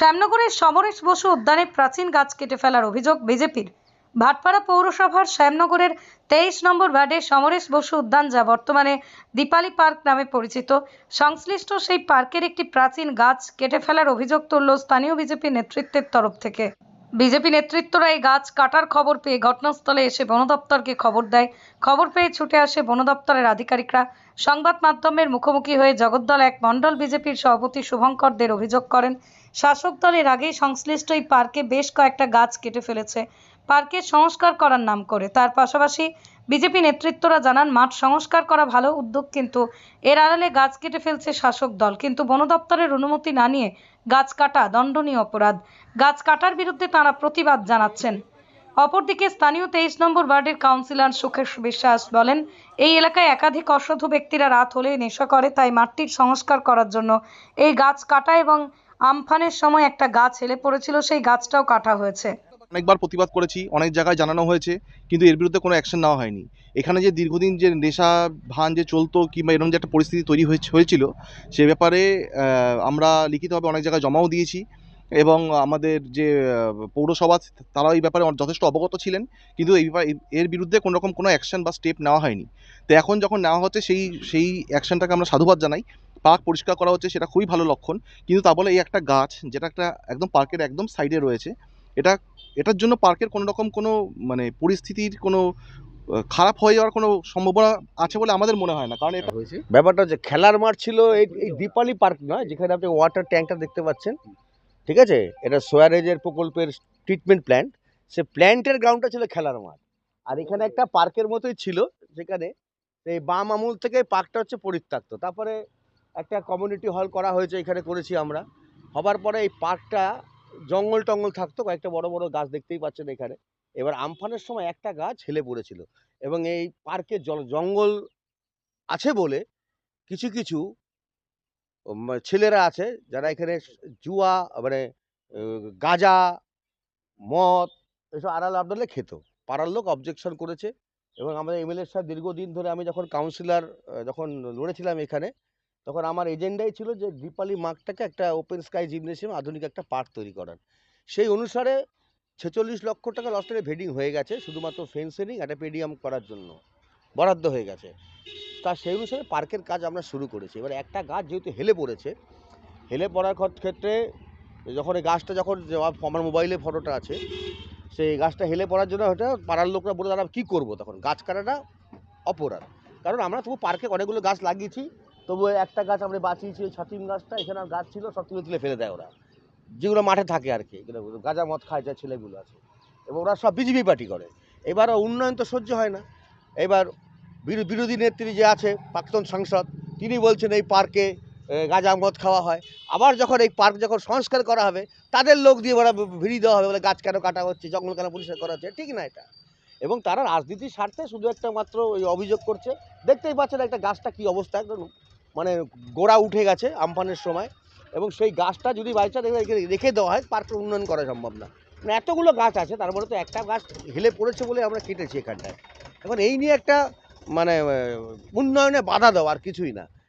শ্যামনগরের সমরেশ বসু উদ্যানে প্রাচীন গাছ কেটে ফেলার অভিযোগ বিজেপির। ভাটপাড়া পৌরসভার শ্যামনগরের তেইশ নম্বর ওয়ার্ডে সমরেশ বসু উদ্যান যা বর্তমানে দীপালি পার্ক নামে পরিচিত। সংশ্লিষ্ট সেই পার্কের একটি প্রাচীন গাছ কেটে ফেলার অভিযোগ তুলল স্থানীয় বিজেপি নেতৃত্বের তরফ থেকে। বিজেপি নেতৃত্বরা এই গাছ কাটার খবর পেয়ে ঘটনাস্থলে এসে বন দপ্তরকে খবর দেয়। খবর পেয়ে ছুটে আসে বন দপ্তরের আধিকারিকরা। সংবাদ মাধ্যমের মুখোমুখি হয়ে জগদ্দল এক মণ্ডল বিজেপির সভাপতি শুভঙ্কর দের অভিযোগ করেন, শাসক দলের আগেই সংশ্লিষ্ট এই পার্কে বেশ কয়েকটা গাছ কেটে ফেলেছে। পার্কের সংস্কার করার নাম করে। তার পাশাপাশি বিজেপি নেতৃত্বরা জানান, মাঠ সংস্কার করা ভালো উদ্যোগ কিন্তু এর আড়ালে গাছ কেটে ফেলছে শাসক দল। কিন্তু বন দপ্তরের অনুমতি না নিয়ে গাছ কাটা দণ্ডনীয় অপরাধ। গাছ কাটার বিরুদ্ধে তারা প্রতিবাদ জানাচ্ছেন। অপরদিকে স্থানীয় তেইশ নম্বর ওয়ার্ডের কাউন্সিলর সুখেশ বিশ্বাস বলেন, এই এলাকায় একাধিক অসাধু ব্যক্তিরা রাত হলে নেশা করে, তাই মাঠটির সংস্কার করার জন্য এই গাছ কাটা এবং আমফানের সময় একটা গাছ হেলে পড়েছিল, সেই গাছটাও কাটা হয়েছে। অনেকবার প্রতিবাদ করেছি, অনেক জায়গায় জানানো হয়েছে, কিন্তু এর বিরুদ্ধে কোনো অ্যাকশন নেওয়া হয়নি। এখানে যে দীর্ঘদিন যে নেশা ভান যে চলতো কিংবা এরকম যে একটা পরিস্থিতি তৈরি হয়েছে, হয়েছিল, সে ব্যাপারে আমরা লিখিতভাবে অনেক জায়গায় জমাও দিয়েছি। এবং আমাদের যে পৌরসভা তারা এই ব্যাপারে যথেষ্ট অবগত ছিলেন। কিন্তু এই এর বিরুদ্ধে কোনো রকম কোনো অ্যাকশন বা স্টেপ নেওয়া হয়নি। তো এখন যখন নেওয়া হচ্ছে, সেই সেই অ্যাকশনটাকে আমরা সাধুবাদ জানাই। পার্ক পরিষ্কার করা হচ্ছে, সেটা খুবই ভালো লক্ষণ। কিন্তু তা বলে এই একটা গাছ, যেটা একটা একদম পার্কের একদম সাইডে রয়েছে, এটা, এটার জন্য পার্কের কোনো রকম কোনো মানে পরিস্থিতির কোনো খারাপ হয়ে যাওয়ার কোনো সম্ভাবনা আছে বলে আমাদের মনে হয় না। কারণ এটা হয়েছে। ব্যাপারটা হচ্ছে, খেলার মাঠ ছিল এই এই দীপালি পার্ক নয়, যেখানে আপনি ওয়াটার ট্যাঙ্কটা দেখতে পাচ্ছেন। ঠিক আছে? এটা সোয়ারেজের প্রকল্পের ট্রিটমেন্ট প্ল্যান্ট সে প্ল্যান্টের গ্রাউন্ডটা ছিল খেলার মাঠ। আর এখানে একটা পার্কের মতোই ছিল যেখানে এই বাম আমূল থেকে পার্কটা হচ্ছে পরিত্যক্ত। তারপরে একটা কমিউনিটি হল করা হয়েছে, এখানে করেছি আমরা। হবার পরে এই পার্কটা জঙ্গল টঙ্গল থাকতো, কয়েকটা বড় বড় গাছ দেখতেই পাচ্ছেন এখানে। এবার আমফানের সময় একটা গাছ হেলে পড়েছিল। এবং এই পার্কে জঙ্গল আছে বলে কিছু কিছু ছেলেরা আছে যারা এখানে জুয়া মানে গাঁজা, মদ, এসব আড়াল আবডালে খেত। পাড়ার লোক অবজেকশন করেছে এবং আমাদের এমএলএ সাহেব দীর্ঘদিন ধরে আমি যখন কাউন্সিলর যখন লড়েছিলাম এখানে, তখন আমার এজেন্ডাই ছিল যে দীপালি মাঠটাকে একটা ওপেন স্কাই জিমনেশিয়াম আধুনিক একটা পার্ক তৈরি করার। সেই অনুসারে ছেচল্লিশ লক্ষ টাকা লস্টারে ভেডিং হয়ে গেছে, শুধুমাত্র ফেন্সিং একটা পেডিয়াম করার জন্য। বরাদ্দ হয়ে গেছে। তা সেই অনুসারে পার্কের কাজ আমরা শুরু করেছি। এবার একটা গাছ যেহেতু হেলে পড়েছে, হেলে পড়ার ক্ষেত্রে যখন এই গাছটা যখন আমার মোবাইলে ফটোটা আছে, সেই গাছটা হেলে পড়ার জন্য ওটা পাড়ার লোকরা বলে তারা কী করব? তখন গাছ কাটাটা অপরাধ। কারণ আমরা তবু পার্কে অনেকগুলো গাছ লাগিয়েছি, তবু একটা গাছ আমরা বাঁচিয়েছি, ওই ছাতিম গাছটা, এখানে আর গাছ ছিল, সব তুলে তুলে ফেলে দেয় ওরা। যেগুলো মাঠে থাকে আর কি গাঁজা মদ খায় যা ছেলেগুলো আছে। এবং ওরা সব বিজেপি পার্টি করে। এবার উন্নয়ন তো সহ্য হয় না। এবার বিরো- বিরোধী নেত্রী যে আছে, প্রাক্তন সাংসদ, তিনি বলছেন এই পার্কে গাঁজা মদ খাওয়া হয়। আবার যখন এই পার্ক যখন সংস্কার করা হবে, তাদের লোক দিয়ে ওরা ভিড়ি দেওয়া হবে বলে গাছ কেন কাটা হচ্ছে, জঙ্গল কেন পরিষ্কার করা হচ্ছে, ঠিক না এটা। এবং তারা রাজনীতির স্বার্থে শুধু একটা মাত্র ওই অভিযোগ করছে। দেখতেই পাচ্ছেন একটা গাছটা কি অবস্থা, একদম মানে গোড়া উঠে গেছে আমফানের সময়। এবং সেই গাছটা যদি বাইচান্স রেখে দেওয়া হয়, পার্কের উন্নয়ন করা সম্ভব না। মানে এতগুলো গাছ আছে তারপরে তো একটা গাছ হেলে পড়েছে বলে আমরা কেটেছি এখানটায়। এখন এই নিয়ে একটা মানে উন্নয়নে বাধা দেওয়া আর কিছুই না।